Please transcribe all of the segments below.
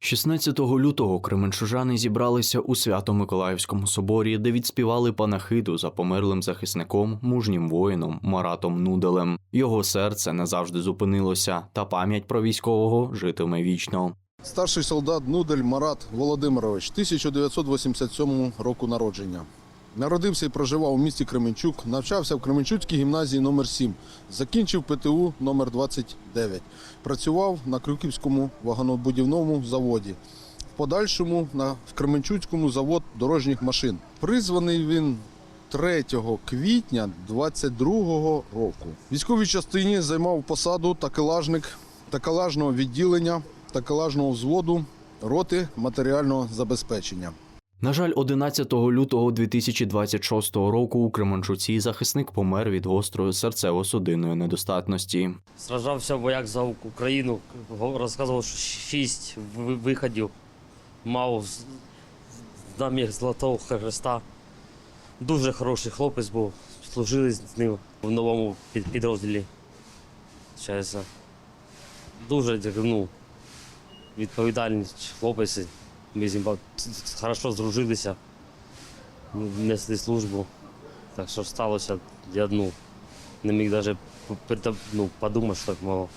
16 лютого кременчужани зібралися у Свято-Миколаївському соборі, де відспівали панахиду за померлим захисником, мужнім воїном Маратом Нуделем. Його серце назавжди зупинилося, та пам'ять про військового житиме вічно. Старший солдат Нудель Марат Володимирович, 1987 року народження. Народився і проживав у місті Кременчук, навчався в Кременчуцькій гімназії номер 7 закінчив ПТУ номер 29 Працював на Крюківському вагонобудівному заводі. В подальшому на в Кременчуцькому завод дорожніх машин. Призваний він 3 квітня 22-го року. В військовій частині займав посаду такелажник такелажного відділення такелажного взводу роти матеріального забезпечення. На жаль, 11 лютого 2026 року у Кременчуці захисник помер від гострої серцево-судинної недостатності. Сражався вояк за Україну, розказував, що шість виходів мав знам'я Золотого Хреста. Дуже хороший хлопець був, служили з ним в новому підрозділі. ЧС. Дуже ну, відповідальний хлопець. Ми з ним хорошо здружилися, несли службу. Так що сталося, я ну, не міг навіть ну, подумати, що так мало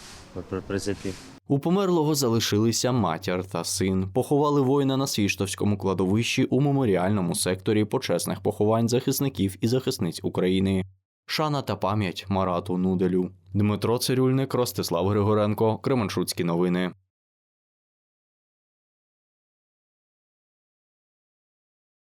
при- прицепі. У померлого залишилися матір та син. Поховали воїна на Свіштовському кладовищі у меморіальному секторі почесних поховань захисників і захисниць України. Шана та пам'ять Марату Нуделю. Дмитро Цирюльник, Ростислав Григоренко, Кременчуцькі новини.